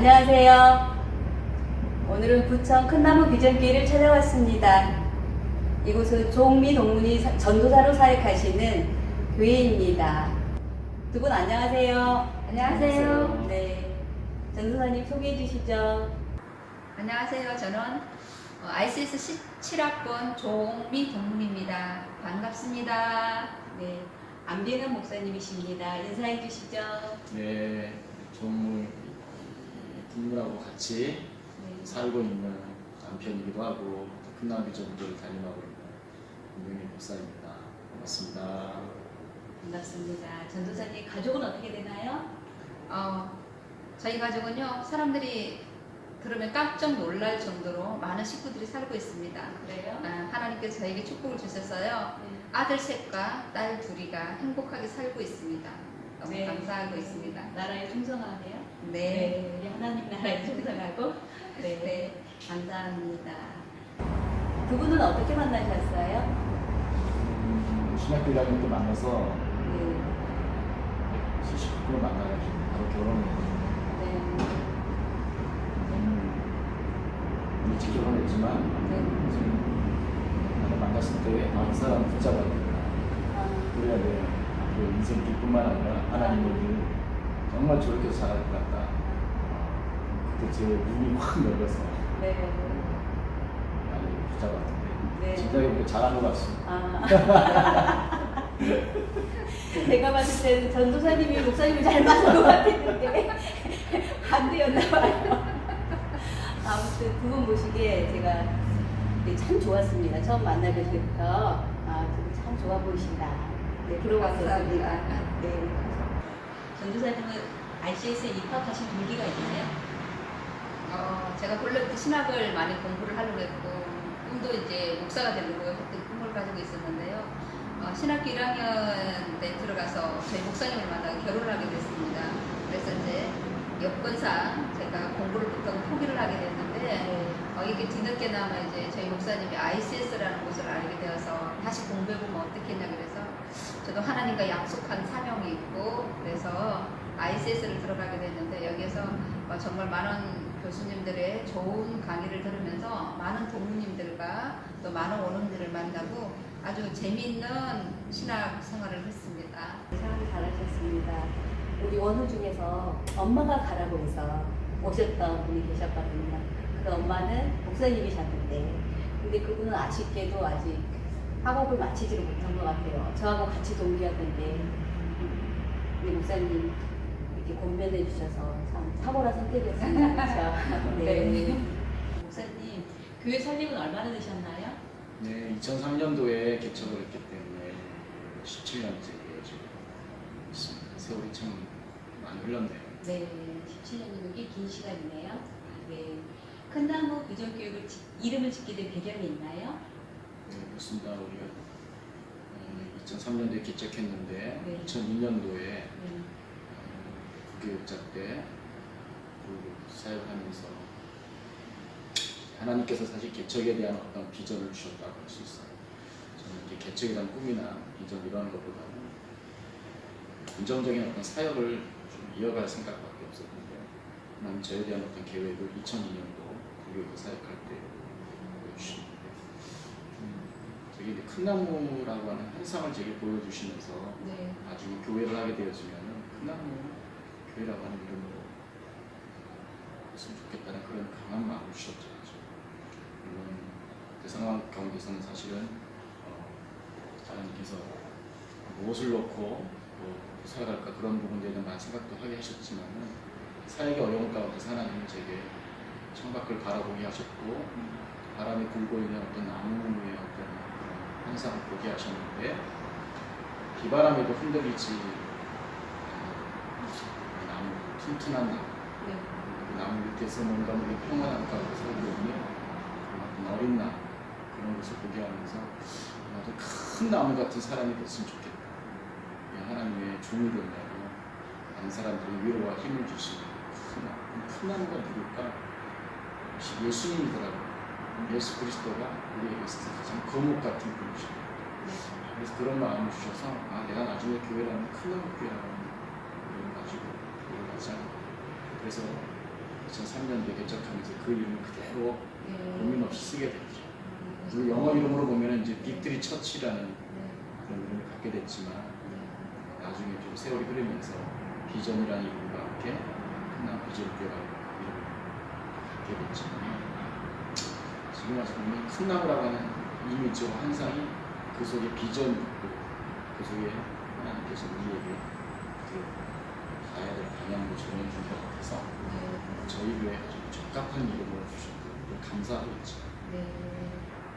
안녕하세요. 오늘은 부천 큰나무 비전교회를 찾아왔습니다. 이곳은 종미 동문이 사- 전도사로 사역하시는 교회입니다. 두 분 안녕하세요. 안녕하세요. 네. 전도사님 소개해 주시죠. 안녕하세요. 저는 어, ICS 17학번 조미 동문입니다. 반갑습니다. 네. 안비는 목사님이십니다. 인사해 주시죠. 네, 종무 부모하고 같이 네. 살고 있는 남편이기도 하고 큰나비 전도를 담임하고 있는 김경희 목사입니다. 반갑습니다. 반갑습니다. 전도사님 가족은 어떻게 되나요? 어, 저희 가족은요, 사람들이 들으면 깜짝 놀랄 정도로 많은 식구들이 살고 있습니다. 그래요? 아, 하나님께서 저에게 축복을 주셨어요. 네. 아들 셋과 딸 둘이가 행복하게 살고 있습니다. 너무 네. 감사하고 있습니다. 나라에 충성하네요. 네. 우리 하나님 나라에 충성하고 네, 네. 감사합니다. 두 분은 어떻게 만나셨어요? 음, 신학교 1학년 때 만나서 네, 70% 만나가지고 바로 결혼을 네, 너무 일찍 결혼했지만 네. 나를 만났을 때 아, 이 사람 붙잡아야 된다. 아, 그래야 내 앞으로 인생 길뿐만 아니라 하나님의 일 정말 저렇게 같다. 그때 제 눈이 확 열려서 네. 많이 붙잡았는데 네. 진짜 이렇게 잘한 것 같습니다. 아. 제가 봤을 때는 전도사님이 목사님을 잘 만난 것 같았는데 반대였나 봐요. 아무튼 두 분 보시기에 제가 네, 참 좋았습니다. 처음 만나뵐 때부터 아, 두분 참 좋아 보이신다. 네, 들어봤었습니다. 네. 전도사님은 ICS에 입학하신 동기가 있나요? 어, 제가 본래부터 신학을 많이 공부를 하려고 했고 꿈도 이제 목사가 되려고 했던 꿈을 가지고 있었는데요. 어, 신학교 1학년 때 들어가서 저희 목사님을 만나고 결혼을 하게 됐습니다. 그래서 이제 여건상 제가 공부를 보통 포기를 하게 됐는데 어, 이게 뒤늦게나마 이제 저희 목사님이 ICS라는 곳을 알게 되어서 다시 공부해보면 어떻겠냐 그래서 저도 하나님과 약속한 사명이 있고 그래서 ICS를 들어가게 됐는데 여기에서 어, 정말 많은 교수님들의 좋은 강의를 들으면서 많은 동무님들과 또 많은 원어민들을 만나고 아주 재미있는 신학 생활을 했습니다. 참 잘하셨습니다. 우리 원우 중에서 엄마가 가라고 해서 오셨던 분이 계셨거든요. 그 엄마는 목사님이셨는데, 근데 그분은 아쉽게도 아직 학업을 마치지를 못한 것 같아요. 저하고 같이 동기였는데, 우리 목사님 이렇게 권면해 주셔서 참 탁월한 선택이었습니다. 그렇죠? 네. 목사님, 교회 설립은 얼마나 되셨나요? 네, 2003년도에 개척을 했기 때문에 17년째예요 지금. 있습니다. 세월이 참 많이 흘렀네요. 네, 17년이면 꽤긴 시간이네요. 네. 큰 나무 비전교육을 지- 이름을 짓게 된 배경이 있나요? 네, 그렇습니다. 우리가 2003년도에 개척했는데 네. 2002년도에 네. 교육자 때그 사역하면서 하나님께서 사실 개척에 대한 어떤 비전을 주셨다고 할 수 있어요. 저는 이렇게 개척에 대한 꿈이나 비전 이런 것보다는 긍정적인 어떤 사역을 좀 이어갈 생각밖에 없었는데 하나님 저에 대한 어떤 계획을 2002년도 교육을 사역할 때 보여주시는데 음, 이제 큰 나무라고 하는 환상을 제게 보여주시면서 네. 나중에 교회를 하게 되어지면 그나마 교회라고 하는 이름으로 했으면 좋겠다는 그런 강한 마음을 주셨죠. 물론 그 상황 가운데서는 사실은 어, 하나님께서 무엇을 놓고 또 살아갈까 그런 부분에 대한 많은 생각도 하게 하셨지만은 사역의 어려움 가운데서 하나님은 제게 창밖을 바라보게 하셨고 바람에 굴고 있는 어떤 나무의 어떤 환상을 보게 하셨는데 비바람에도 흔들리지 나무, 튼튼한 나무, 네. 밑에서 뭔가 우리 평안한 가운데 살고 있는 그런 어린 나무, 그런 것을 보게 하면서 나도 큰 나무 같은 사람이 됐으면 좋겠다. 이 하나님의 종이 되려고 많은 사람들이 위로와 힘을 주시는 큰 나무. 큰 나무가 누굴까? 역시 예수님이더라고요. 예수 그리스도가 우리에게 있어서 가장 거목 같은 분이십니다. 그래서 그런 마음을 주셔서 아 내가 나중에 교회라는 큰 나무 교회라는 이름 가지고 교회를 가자. 그래서 2003년도에 개척하면서 그 이름을 그대로 네. 고민 없이 쓰게 됐죠. 그리고 영어 이름으로 보면 이제 빅트리 처치라는 네. 그런 이름을 갖게 됐지만 네. 나중에 좀 세월이 흐르면서 비전이라는 이름과 함께 한남 비전교회라는 이름을 갖게 됐지만 지금 와서 보면 큰 나무라고 하는 이미지와 환상이 그 속에 비전이 있고 그 속에 하나님께서 우리에게 그 방향도 정해준 것 같아서 저희 교회에 아주 적합한 이름을 주셨고 감사하고 있죠. 네.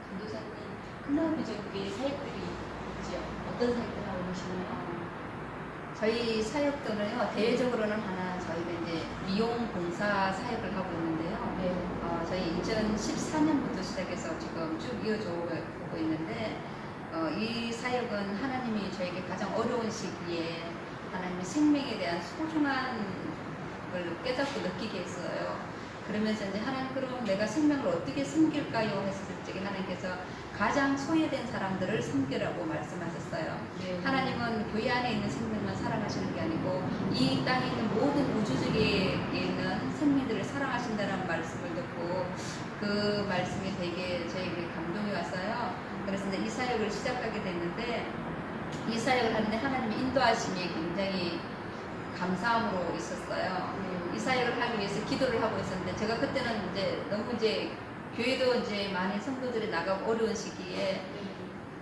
전도사님 비전교회 사역들이 있죠. 어떤 사역들 하고 계시나요? 저희 사역들은요 대외적으로는 하나 저희가 이제 미용 봉사 사역을 하고 있는데요. 네. 어, 저희 2014년부터 시작해서 지금 쭉 이어져 오고 있는데 어, 이 사역은 하나님이 저에게 가장 어려운 시기에 하나님의 생명에 대한 소중한 걸 깨닫고 느끼게 했어요. 그러면서 이제 하나님 그럼 내가 생명을 어떻게 섬길까요? 했을 적에 하나님께서 가장 소외된 사람들을 섬기라고 말씀하셨어요. 네. 하나님은 교회 안에 있는 생명만 사랑하시는 게 아니고 이 땅에 있는 모든 우주적에 있는 생명들을 사랑하신다는 말씀을 듣고 그 말씀이 되게 저에게 감동이 왔어요. 그래서 이제 이 사역을 시작하게 됐는데 이 사역을 하는데 하나님의 인도하심이 굉장히 감사함으로 있었어요. 이 사역을 하기 위해서 기도를 하고 있었는데 제가 그때는 이제 너무 이제 교회도 이제 많은 성도들이 나가고 어려운 시기에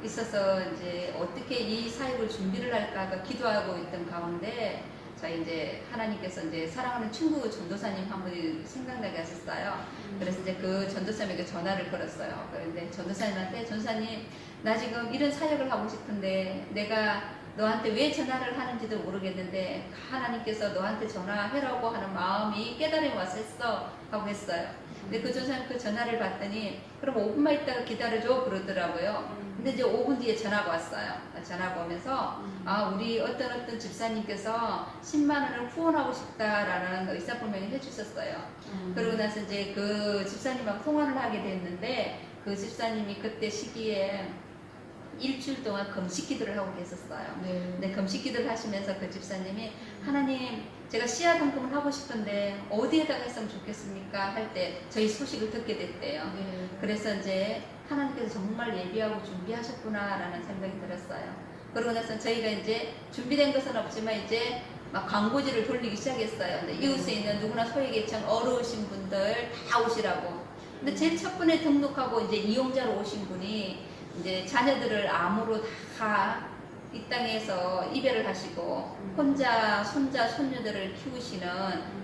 있어서 이제 어떻게 이 사역을 준비를 할까가 기도하고 있던 가운데 저희 이제 하나님께서 이제 사랑하는 친구 전도사님 한 분이 생각나게 하셨어요. 그래서 이제 그 전도사님에게 전화를 걸었어요. 그런데 전도사님한테 전도사님 나 지금 이런 사역을 하고 싶은데 내가 너한테 왜 전화를 하는지도 모르겠는데 하나님께서 너한테 전화해라고 하는 마음이 깨달음이 했어 하고 했어요. 근데 그 전사님 그 전화를 받더니 그럼 5분만 있다가 기다려줘 그러더라고요. 근데 이제 5분 뒤에 전화가 왔어요. 전화가 오면서 아 우리 어떤 어떤 집사님께서 10만 원을 후원하고 싶다라는 의사 표명을 해주셨어요. 그러고 나서 이제 그 집사님하고 통화를 하게 됐는데 그 집사님이 그때 시기에 일주일 동안 금식 기도를 하고 계셨어요. 네. 근데 금식 기도를 하시면서 그 집사님이 하나님 제가 씨앗 헌금을 하고 싶은데 어디에다가 했으면 좋겠습니까? 할 때 저희 소식을 듣게 됐대요. 네. 그래서 이제 하나님께서 정말 예비하고 준비하셨구나라는 생각이 들었어요. 그러고 나서 저희가 이제 준비된 것은 없지만 이제 막 광고지를 돌리기 시작했어요. 근데 이웃에 있는 누구나 소외계층 어려우신 분들 다 오시라고. 근데 제일 첫 번에 등록하고 이제 이용자로 오신 분이 이제 자녀들을 암으로 다 이 땅에서 이별을 하시고 혼자 손자 손녀들을 키우시는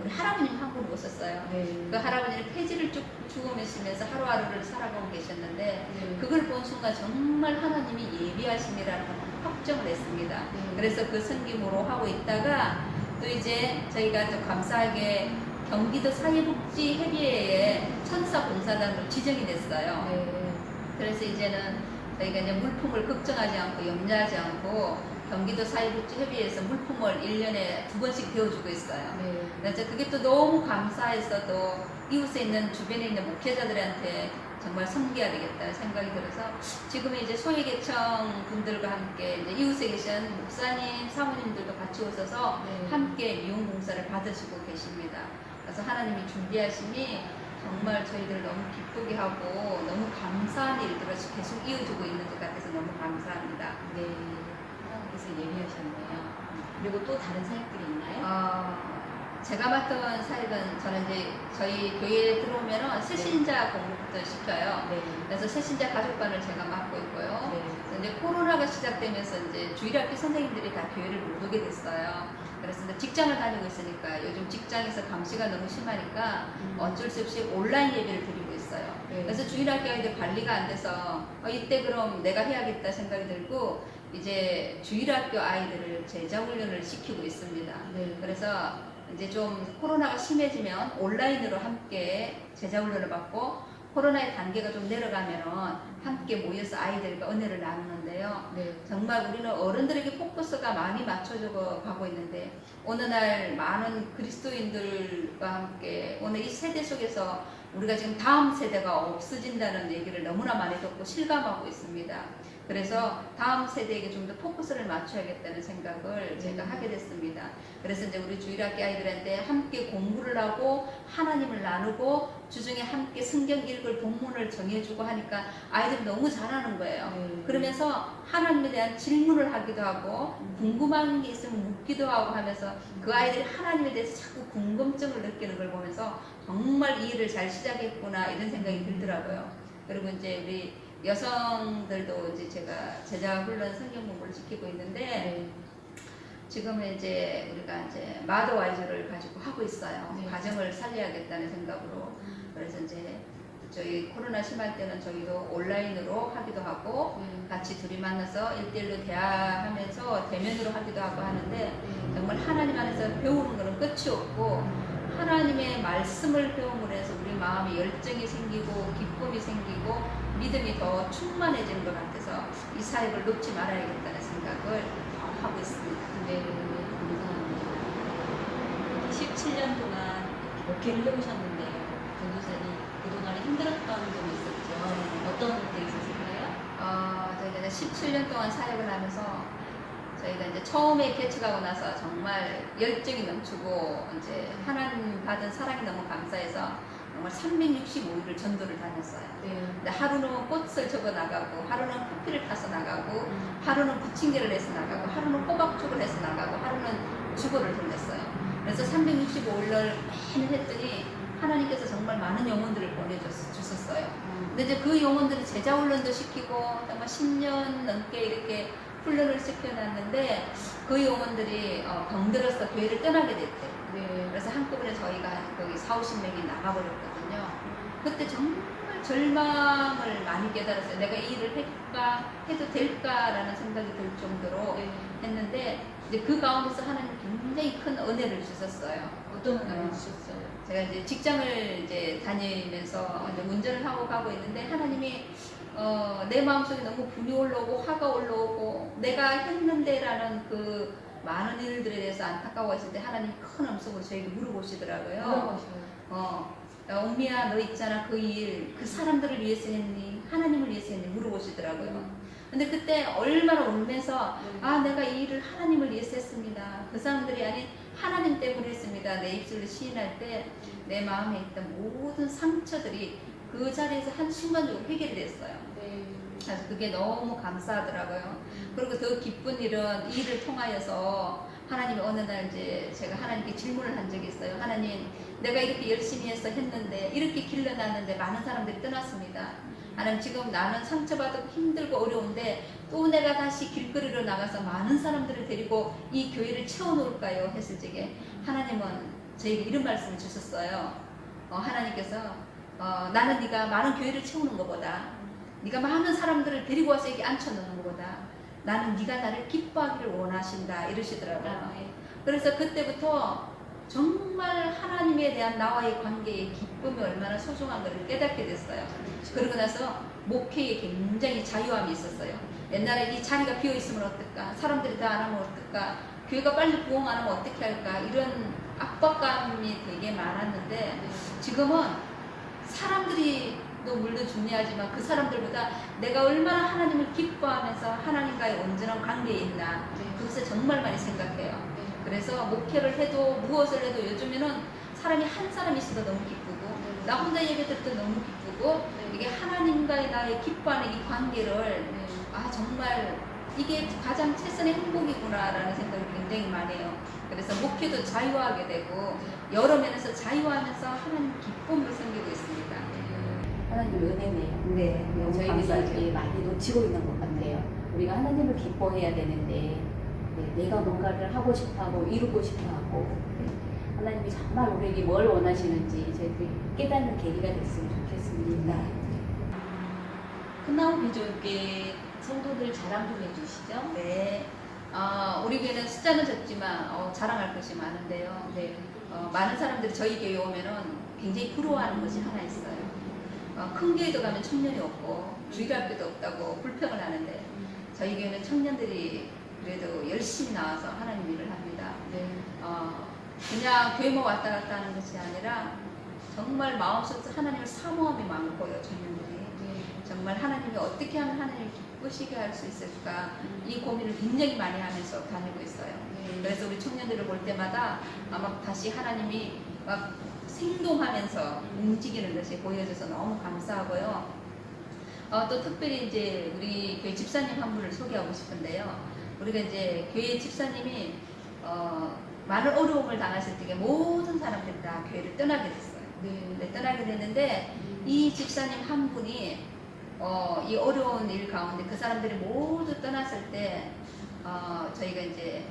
우리 할아버님 한 분이 오셨어요. 네. 그 할아버지는 폐지를 쭉 죽으면서 하루하루를 살아가고 계셨는데 네. 그걸 본 순간 정말 하나님이 예비하심이라는 걸 확정을 했습니다. 네. 그래서 그 섬김으로 하고 있다가 또 이제 저희가 또 감사하게 경기도 사회복지협의회에 천사봉사단으로 지정이 됐어요. 네. 그래서 이제는 저희가 이제 물품을 걱정하지 않고 염려하지 않고 경기도 사회복지협의회에서 물품을 1년에 두 번씩 배워주고 있어요. 네. 그래서 그게 또 너무 감사해서도 이웃에 있는 주변에 있는 목회자들한테 정말 섬겨야 되겠다는 생각이 들어서 지금 이제 소외계층 분들과 함께 이제 이웃에 계신 목사님, 사모님들도 같이 오셔서 네. 함께 미용 봉사를 받으시고 계십니다. 그래서 하나님이 준비하심이 정말 저희들 너무 기쁘게 하고 너무 감사한 일들을 계속 이어주고 있는 것 같아서 너무 감사합니다. 네. 하나님께서 예비하셨네요. 그리고 또 다른 사역들이 있나요? 어, 제가 맡은 사역은 저는 이제 저희 교회에 들어오면은 새신자 공부부터 시켜요. 네. 그래서 새신자 가족반을 제가 맡고 있고요. 이제 코로나가 시작되면서 이제 주일학교 선생님들이 다 교회를 못 오게 됐어요. 그래서 이제 직장을 다니고 있으니까 요즘 직장에서 감시가 너무 심하니까 어쩔 수 없이 온라인 예배를 드리고 있어요. 네. 그래서 주일학교 아이들 관리가 안 돼서 어, 이때 그럼 내가 해야겠다 생각이 들고 이제 주일학교 아이들을 제자훈련을 시키고 있습니다. 네. 그래서 이제 좀 코로나가 심해지면 온라인으로 함께 제자훈련을 받고 코로나의 단계가 좀 내려가면은 함께 모여서 아이들과 은혜를 나누는데요. 네. 정말 우리는 어른들에게 포커스가 많이 맞춰져 가고 있는데 어느 날 많은 그리스도인들과 함께 오늘 이 세대 속에서 우리가 지금 다음 세대가 없어진다는 얘기를 너무나 많이 듣고 실감하고 있습니다. 그래서 다음 세대에게 좀 더 포커스를 맞춰야겠다는 생각을 제가 음. 하게 됐습니다. 그래서 이제 우리 주일학교 아이들한테 함께 공부를 하고 하나님을 나누고 주중에 함께 성경 읽을 본문을 정해주고 하니까 아이들이 너무 잘하는 거예요. 네. 그러면서 하나님에 대한 질문을 하기도 하고 궁금한 게 있으면 묻기도 하고 하면서 그 아이들이 하나님에 대해서 자꾸 궁금증을 느끼는 걸 보면서 정말 이 일을 잘 시작했구나 이런 생각이 들더라고요. 그리고 이제 우리 여성들도 이제 제가 제자 훈련 성경 공부를 지키고 있는데 네. 지금은 이제 우리가 이제 마더 와이즈를 가지고 하고 있어요. 네. 가정을 살려야겠다는 생각으로. 그래서 이제 저희 코로나 심할 때는 저희도 온라인으로 하기도 하고 네. 같이 둘이 만나서 일대일로 대화하면서 대면으로 하기도 하고 하는데 정말 하나님 안에서 배우는 거는 끝이 없고 하나님의 말씀을 배움으로 해서 우리 마음에 열정이 생기고 기쁨이 생기고 믿음이 더 충만해지는 것 같아서 이 사역을 놓지 말아야겠다는 생각을 하고 있습니다. 네, 감사합니다. 17년 동안 목회를 해오셨는데요. 전도사님 그동안에 힘들었던 점이 있었죠. 어떤 게 있었을까요? 어, 저희가 이제 17년 동안 사역을 하면서 저희가 이제 처음에 개척하고 나서 정말 열정이 넘치고 이제 하나님 받은 사랑이 너무 감사해서 정말 365일을 전도를 다녔어요. 네. 근데 하루는 꽃을 접어 나가고 하루는 커피를 타서 나가고 하루는 부침개를 해서 나가고 하루는 호박죽을 해서 나가고 하루는 주거를 돌렸어요. 그래서 365일을 매일 했더니 하나님께서 정말 많은 영혼들을 보내주셨어요. 근데 이제 그 영혼들이 제자 훈련도 시키고 정말 10년 넘게 이렇게 훈련을 시켜놨는데 그 영혼들이 어, 병들어서 교회를 떠나게 됐대요. 네. 그래서 한꺼번에 저희가 한 거기 4, 50명이 나가버렸거든요. 그때 정말 절망을 많이 깨달았어요. 내가 이 일을 할까, 해도 될까라는 생각이 들 정도로 네. 했는데 이제 그 가운데서 하나님 굉장히 큰 은혜를 주셨어요. 어떤 은혜를 주셨어요? 제가 이제 직장을 이제 다니면서 이제 운전을 하고 가고 있는데 하나님이 어, 내 마음속에 너무 분이 올라오고 화가 올라오고 내가 했는데라는 그 많은 일들에 대해서 안타까워했을 때 하나님 큰 음성으로 저에게 물어보시더라고요. 어, 야, 옥미야 너 있잖아 그 일 그 사람들을 위해서 했니 하나님을 위해서 했니 물어보시더라고요. 근데 그때 얼마나 울면서 아 내가 이 일을 하나님을 위해서 했습니다. 그 사람들이 아닌 하나님 때문에 했습니다. 내 입술로 시인할 때 내 마음에 있던 모든 상처들이 그 자리에서 한 순간적으로 해결이 됐어요. 네. 그래서 그게 너무 감사하더라고요. 그리고 더 기쁜 일은 이 일을 통하여서 하나님이 어느 날 이제 제가 하나님께 질문을 한 적이 있어요. 하나님, 내가 이렇게 열심히 해서 했는데 이렇게 길러놨는데 많은 사람들이 떠났습니다. 하나님 지금 나는 상처받고 힘들고 어려운데 또 내가 다시 길거리로 나가서 많은 사람들을 데리고 이 교회를 채워놓을까요? 했을 적에 하나님은 저에게 이런 말씀을 주셨어요. 어, 하나님께서 어, 나는 네가 많은 교회를 채우는 것보다 네가 많은 사람들을 데리고 와서 여기 앉혀놓는 것보다 나는 네가 나를 기뻐하기를 원하신다 이러시더라고요. 아, 네. 그래서 그때부터 정말 하나님에 대한 나와의 관계의 기쁨이 얼마나 소중한 것을 깨닫게 됐어요. 그러고 나서 목회에 굉장히 자유함이 있었어요. 옛날에 이 자리가 비어 있으면 어떨까? 사람들이 다 안 하면 어떨까? 교회가 빨리 부흥 안 하면 어떻게 할까? 이런 압박감이 되게 많았는데 네. 지금은 사람들이 또 물론 중요하지만 그 사람들보다 내가 얼마나 하나님을 기뻐하면서 하나님과의 온전한 관계에 있나 네. 그것을 정말 많이 생각해요. 네. 그래서 목회를 해도 무엇을 해도 요즘에는 사람이 한 사람이 있어도 너무 기쁘고 나 혼자 예배 드릴 때 너무 기쁘고 네. 이게 하나님과의 나의 기뻐하는 이 관계를 네. 아 정말 이게 가장 최선의 행복이구나라는 생각을 굉장히 많이 해요. 그래서 목회도 자유하게 되고 여러 면에서 자유하면서 하나님 기쁨으로 생기고 있습니다. 하나님 은혜네요. 네, 너무 저희들이 감사하죠. 이제 많이 놓치고 있는 것 같아요. 우리가 하나님을 기뻐해야 되는데 네, 내가 뭔가를 하고 싶어하고 이루고 싶어하고 네, 하나님이 정말 우리에게 뭘 원하시는지 저희들이 깨닫는 계기가 됐으면 좋겠습니다. 끝나고 비조교회 성도들 자랑 좀 해주시죠. 네. 어, 우리 교회는 숫자는 적지만 어, 자랑할 것이 많은데요. 네. 어, 많은 사람들이 저희 교회 오면은 굉장히 부러워하는 것이 하나 있어요. 어, 큰 교회도 가면 청년이 없고 주일학교도 없다고 불평을 하는데 저희 교회는 청년들이 그래도 열심히 나와서 하나님 일을 합니다. 네. 어, 그냥 교회만 왔다 갔다 하는 것이 아니라 정말 마음속에서 하나님을 사모함이 많고요, 청년들이. 네. 정말 하나님이 어떻게 하면 하나님을 기쁘시게 할 수 있을까 이 고민을 굉장히 많이 하면서 다니고 있어요. 네. 그래서 우리 청년들을 볼 때마다 아마 다시 하나님이 막 생동하면서 움직이는 것이 보여져서 너무 감사하고요. 어, 또 특별히 이제 우리 교회 집사님 한 분을 소개하고 싶은데요. 우리가 이제 교회 집사님이 어, 많은 어려움을 당하실 때에 모든 사람들이 다 교회를 떠나게 됐어요. 네. 네, 떠나게 됐는데 이 집사님 한 분이 어, 이 어려운 일 가운데 그 사람들이 모두 떠났을 때 어, 저희가 이제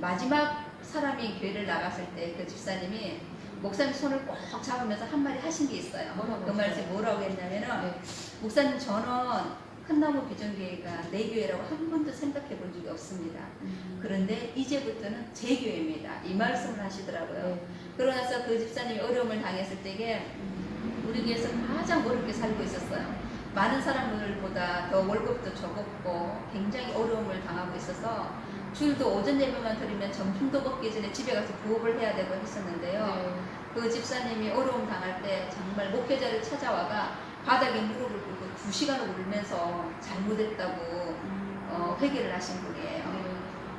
마지막 사람이 교회를 나갔을 때 그 집사님이 목사님 손을 꼭 잡으면서 한 마디 하신 게 있어요. 뭐라고 그 말씀? 뭐라고 했냐면은 네. 목사님 저는 큰나무 비전교회가 내 교회라고 한 번도 생각해 본 적이 없습니다. 음. 그런데 이제부터는 제 교회입니다. 이 말씀을 하시더라고요. 네. 그러고 나서 그 집사님이 어려움을 당했을 때에 우리 교회에서 가장 어렵게 살고 있었어요. 많은 사람들보다 더 월급도 적었고 굉장히 어려움을 당하고 있어서 주일도 오전 예배만 드리면 점심도 먹기 전에 집에 가서 부업을 해야 되고 했었는데요. 네. 그 집사님이 어려움 당할 때 정말 목회자를 찾아와가 바닥에 무릎을 꿇고 두 시간을 울면서 잘못했다고 음. 어, 회개를 하신 분이에요. 네.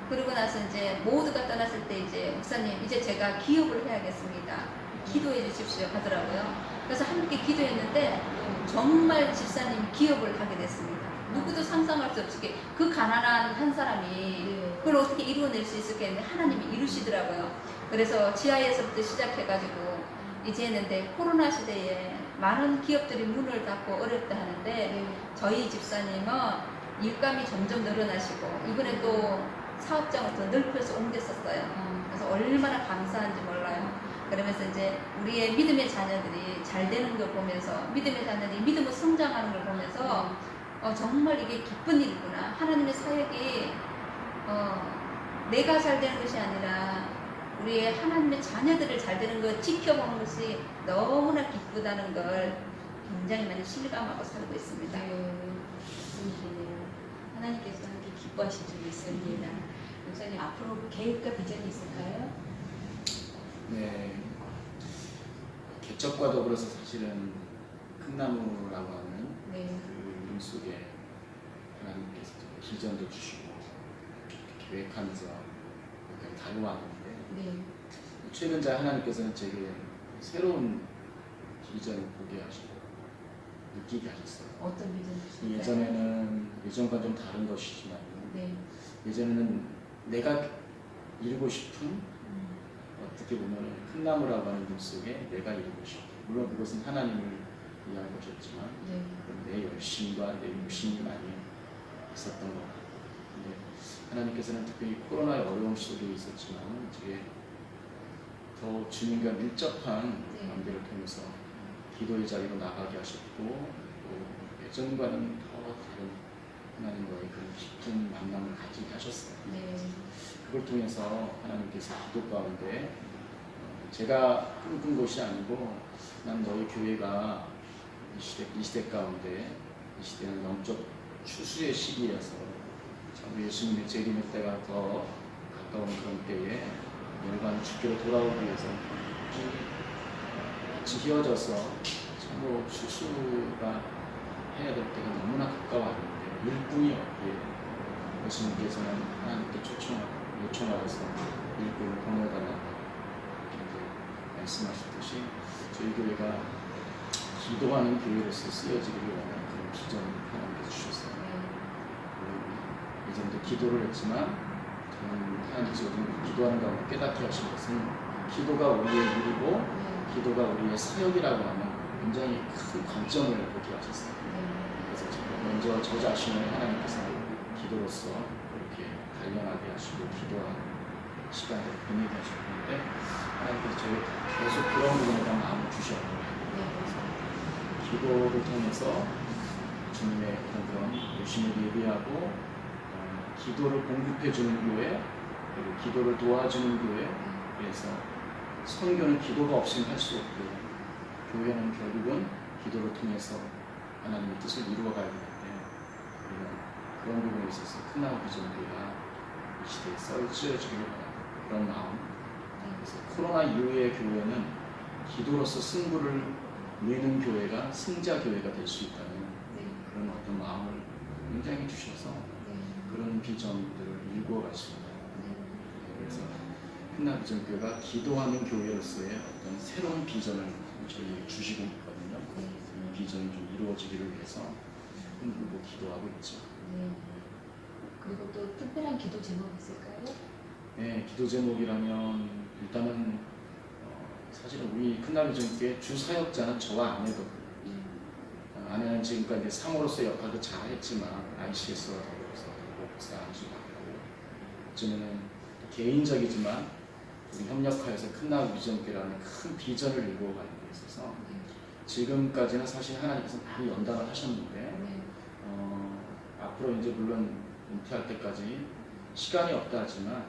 그러고 나서 이제 모두가 떠났을 때 이제 목사님 이제 제가 기업을 해야겠습니다. 기도해 주십시오 하더라고요. 그래서 함께 기도했는데 정말 집사님이 기업을 하게 됐습니다. 누구도 상상할 수 없이 그 가난한 한 사람이 네. 그걸 어떻게 이루어낼 수 있었겠는데 하나님이 이루시더라고요. 그래서 지하에서부터 시작해가지고 이제는 데 코로나 시대에 많은 기업들이 문을 닫고 어렵다 하는데 네. 저희 집사님은 일감이 점점 늘어나시고 이번에 또 사업장을 더 넓혀서 옮겼었어요. 아. 그래서 얼마나 감사한지 몰라요. 그러면서 이제 우리의 믿음의 자녀들이 잘 되는 걸 보면서 믿음의 자녀들이 믿음으로 성장하는 걸 보면서 어, 정말 이게 기쁜 일이구나. 하나님의 사역이 어, 내가 잘 되는 것이 아니라 우리의 하나님의 자녀들을 잘 되는 걸 지켜보는 것이 너무나 기쁘다는 걸 굉장히 많이 실감하고 살고 있습니다. 네. 하나님께서 함께 기뻐하실 줄 믿습니다. 목사님 앞으로 계획과 비전이 있을까요? 네. 개척과 더불어서 사실은 큰 나무라고 하는 네. 속에 하나님께서 기전도 주시고 계획하면서 이렇게 다루었는데 네. 최근 자 하나님께서는 제게 새로운 기전을 보게 하시고 느끼게 하셨어요. 어떤 있을까요? 예전에는 예전과 좀 다른 것이지만 네. 예전에는 내가 이루고 싶은 음. 어떻게 보면 큰 나무라고 하는 물 속에 내가 이루고 싶은 물론 그것은 하나님을 것이었지만 네. 내 열심과 내 욕심이 많이 있었던 것 같아요. 근데 하나님께서는 특별히 코로나의 어려움 속에 있었지만 이제 더 주님과 밀접한 네. 관계를 통해서 기도의 자리로 나가게 하셨고 또 예전과는 더 다른 하나님과의 그런 깊은 만남을 가지게 하셨어요. 네. 그걸 통해서 하나님께서 기도 가운데 어, 제가 꿈꾼 것이 아니고 난 너희 교회가 이 시대, 이 시대 가운데 이 시대는 영적 추수의 시기여서 참 예수님의 재림의 때가 더 가까운 그런 때에 열반 주께로 돌아오기 위해서 같이 휘어져서 참으로 추수가 해야 될 때가 너무나 가까웠는데 일꾼이 없기에 예수님께서는 하나님께 초청하고 요청하여서 일꾼을 보내달라고 말씀하셨듯이 저희 교회가 기도하는 교회로서 쓰여지기를 원하는 그런 비전을 하나님께서 주셨어요. 예전도 기도를 했지만 저는 하나님께서 기도하는 가운데 깨닫게 하신 것은 기도가 우리의 일이고 네. 기도가 우리의 사역이라고 하는 굉장히 큰 관점을 보게 하셨어요. 네. 그래서 먼저 저 자신을 하나님께서 기도로서 그렇게 단련하게 하시고 기도하는 시간을 보내게 하셨는데 하나님께서 저에게 계속 그런 부분에 대한 마음을 주셨고 네. 기도를 통해서 주님의 그런 열심을 예비하고 어, 기도를 공급해 주는 교회 그리고 기도를 도와주는 교회 그래서 선교는 기도가 없이는 할 수 없고 교회는 결국은 기도를 통해서 하나님의 뜻을 이루어가야 되는데 우리는 그런 부분에 있어서 큰나무 비전교회가 이 시대에 써주어지기를 바라는 그런 마음 그래서 코로나 이후의 교회는 기도로서 승부를 내는 교회가 승자 교회가 될 수 있다는 네. 그런 마음을 굉장히 주셔서 그런 비전들을 일구어 가십니다. 그래서 끝날 비전교회가 기도하는 교회로서의 어떤 새로운 비전을 저희에게 주시고 있거든요. 이 비전이 좀 이루어지기를 위해서 힘들고 기도하고 있죠. 네. 그리고 또 특별한 기도 제목 있을까요? 네, 기도 제목이라면 일단은 어, 사실은 우리 큰날 비전교회 주 사역자는 저와 아내도 어, 아내는 지금까지 이제 사모로서 역할도 잘 했지만 ICS와 더불어서 목사 안수도 하고 어쩌면은 개인적이지만 우리 협력하여서 큰날 비전교회라는 큰 비전을 이루어 가는 데 있어서 지금까지는 사실 하나님께서 많이 연단을 하셨는데 네. 어, 앞으로 이제 물론 은퇴할 때까지 시간이 없다 하지만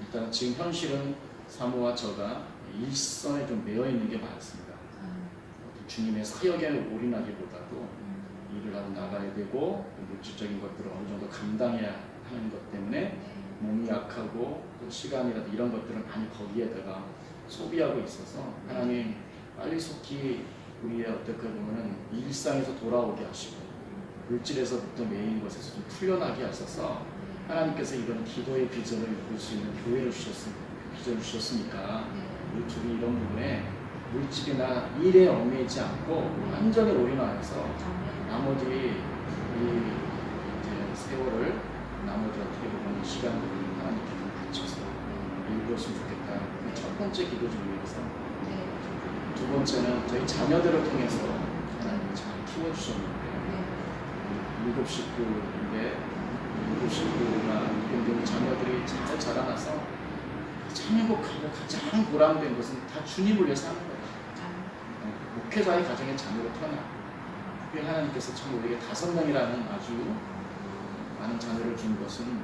일단 지금 현실은 사모와 저가 일선에 좀 매여 있는 게 많습니다. 아, 주님의 사역에 올인하기보다도 음, 일을 하고 나가야 되고 또 물질적인 것들을 어느 정도 감당해야 하는 것 때문에 네. 몸이 약하고 또 시간이라도 이런 것들을 많이 거기에다가 소비하고 있어서 하나님 빨리 속히 우리의 어떻게 보면은 일상에서 돌아오게 하시고 물질에서부터 매인 것에서 좀 풀려나게 하셔서 하나님께서 이런 기도의 비전을 이룰 수 있는 교회를 주셨습니다. 비전을 주셨으니까 둘이 이런 부분에 물질이나 일에 얽매이지 않고 완전히 아멘. 나머지 이 이제 세월을 나머지 어떻게 보면 시간들을 하나님께 좀 바쳐서 읽었으면 좋겠다. 첫 번째 기도 중에서 네. 두 번째는 저희 자녀들을 통해서 하나님이 잘 키워주셨는데 네. 일곱 식구인데 일곱 식구나 우리 자녀들이 잘 자라나서 가장 행복하고 가장 보람된 것은 다 주님을 위해서 하는 거예요. 아, 목회자의 가정의 자녀로 태어나 그게 하나님께서 참 우리에게 다섯 명이라는 아주 많은 자녀를 준 것은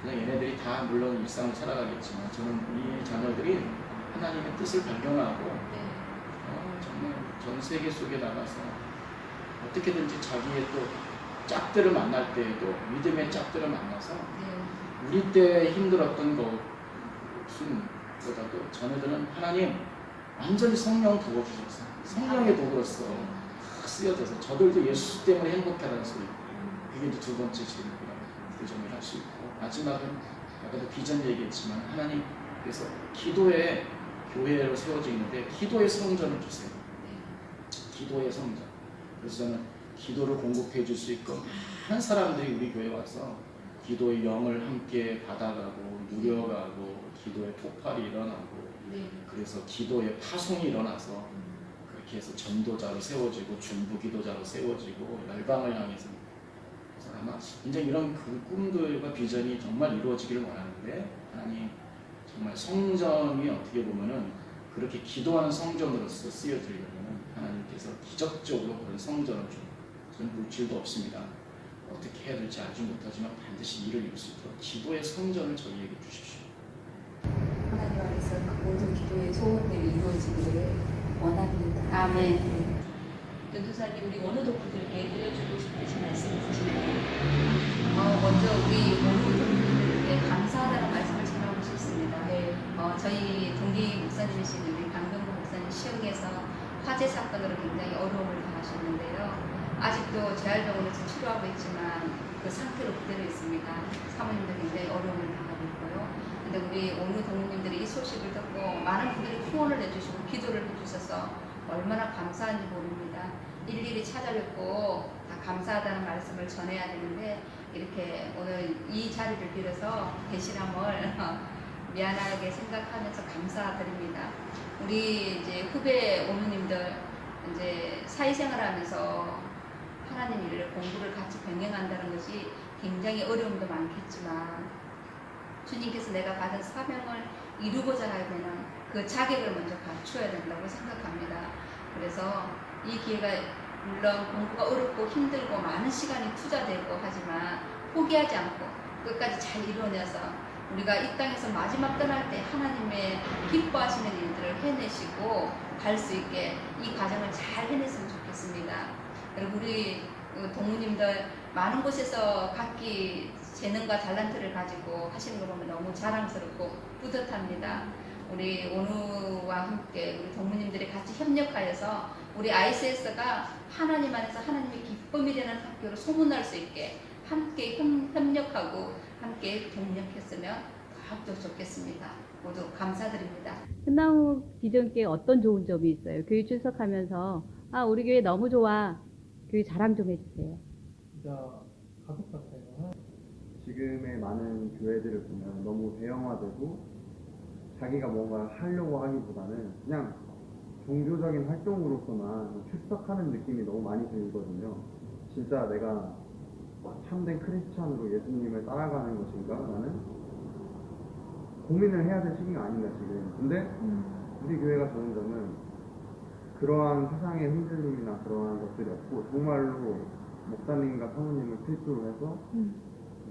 그냥 얘네들이 다 물론 일상을 살아가겠지만 저는 이 자녀들이 하나님의 뜻을 발견하고 네. 어, 정말 전 세계 속에 나가서 어떻게든지 자기의 또 짝들을 만날 때에도 믿음의 짝들을 만나서 네. 우리 때 힘들었던 것 은 보다도 자녀들은 하나님 완전히 성령 부어 주셔서 성령의 도구로서 탁 쓰여져서 저들도 예수 때문에 행복하다는 소리. 음, 그게 이제 두 번째 질문이라고 교정을 할 수 있고. 마지막은 아까도 비전 얘기했지만 하나님께서 기도의 교회로 세워져 있는데 기도의 성전을 주세요. 네. 기도의 성전. 그래서 저는 기도를 공급해 줄 수 있고 많은 사람들이 우리 교회에 와서 기도의 영을 함께 받아가고 누려가고 기도의 폭발이 일어나고 네. 그래서 기도의 파송이 일어나서 음, 그렇게 해서 전도자로 세워지고 중부 기도자로 세워지고 열방을 향해서 그래서 아마 이제 이런 그 꿈들과 비전이 정말 이루어지기를 원하는데 하나님 정말 성전이 어떻게 보면은 그렇게 기도하는 성전으로서 쓰여지려면 하나님께서 기적적으로 그런 성전을 좀 저는 물질도 없습니다. 어떻게 해야 될지 알지 못하지만 반드시 일을 이룰 수 있도록 기도의 성전을 저희에게 주십시오. 하나님 안에서 그 모든 기도의 소원들이 이루어지기를 원합니다. 아멘. 전도사님 우리 원우 덕후들에게 들려주고 싶으신 말씀 있으신가요? 어, 먼저 우리 모두들에게 감사하다는 말씀을 전하고 싶습니다. 네. 어, 저희 동기 목사님이신 우리 강병구 목사님 시흥에서 화재 사건으로 굉장히 어려움을 당하셨는데요. 아직도 재활병원에서 치료하고 있지만 그 상태로 그대로 있습니다. 사모님도 굉장히 어려움을 당하고 있고요. 근데 우리 오늘 동무님들이 이 소식을 듣고 많은 분들이 후원을 해주시고 기도를 해주셔서 얼마나 감사한지 모릅니다. 일일이 찾아뵙고 다 감사하다는 말씀을 전해야 되는데 이렇게 오늘 이 자리를 빌어서 대신함을 미안하게 생각하면서 감사드립니다. 우리 이제 후배 오누님들 이제 사회생활하면서 하나님 일을 공부를 같이 병행한다는 것이 굉장히 어려움도 많겠지만 주님께서 내가 받은 사명을 이루고자 하면 그 자격을 먼저 갖추어야 된다고 생각합니다. 그래서 이 기회가 물론 공부가 어렵고 힘들고 많은 시간이 투자되고 하지만 포기하지 않고 끝까지 잘 이루어내서 우리가 이 땅에서 마지막 떠날 때 하나님의 기뻐하시는 일들을 해내시고 갈 수 있게 이 과정을 잘 해냈으면 좋겠습니다. 그리고 우리 그 동무님들 많은 곳에서 각기 재능과 달란트를 가지고 하시는 거 보면 너무 자랑스럽고 뿌듯합니다. 우리 오누와 함께 우리 동무님들이 같이 협력하여서 우리 ICS가 하나님 안에서 하나님이 기뻐 흠이 되는 학교로 소문날 수 있게 함께 협- 협력하고 함께 동력했으면 더욱더 좋겠습니다. 모두 감사드립니다. 끝나무 비전교회 어떤 좋은 점이 있어요? 교회 출석하면서 아 우리 교회 너무 좋아. 교회 자랑 좀 해주세요. 진짜 가족 같아요. 지금의 많은 교회들을 보면 너무 대형화되고 자기가 뭔가 하려고 하기보다는 그냥 종교적인 활동으로서만 출석하는 느낌이 너무 많이 들거든요. 진짜 내가 참된 크리스찬으로 예수님을 따라가는 것인가? 라는 고민을 해야 될 시기가 아닌가 지금. 근데 우리 교회가 좋은 점은 그러한 세상의 흔들림이나 그러한 것들이 없고 정말로 목사님과 사모님을 필두로 해서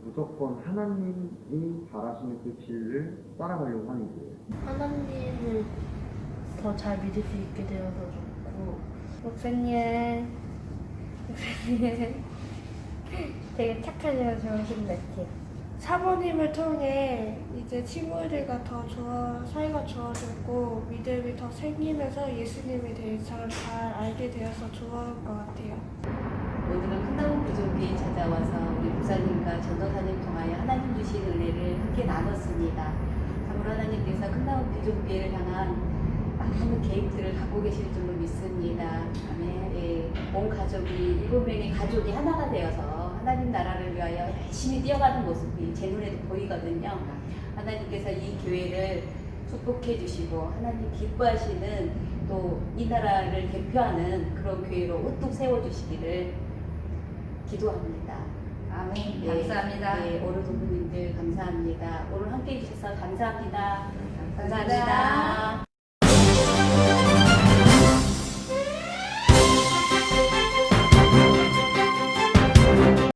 무조건 하나님이 바라시는 그 길을 따라가려고 하는 거예요. 하나님을 더 잘 믿을 수 있게 되어서 좋고 목사님 목사님 되게 착하시고 좋으신 것 같아요 사모님을 통해 이제 친구들과 더 좋아 사이가 좋아졌고 믿음이 더 생기면서 예수님에 대해서 잘 알게 되어서 좋은 것 같아요. 오늘은 큰나무 부족교에 찾아와서 우리 목사님과 전도사님 통하여 하나님 주신 은혜를 함께 나눴습니다. 참으로 하나님께서 큰나무 부족교회를 향한 많은 계획들을 갖고 계실 줄로 믿습니다. 아멘. 예, 온 가족이 일곱 명의 가족이 하나가 되어서 하나님 나라를 위하여 열심히 뛰어가는 모습이 제 눈에도 보이거든요. 하나님께서 이 교회를 축복해 주시고 하나님 기뻐하시는 또 이 나라를 대표하는 그런 교회로 우뚝 세워 주시기를 기도합니다. 아멘. 네, 감사합니다. 네, 오늘 동부님들 감사합니다. 오늘 함께 해주셔서 감사합니다. 감사합니다.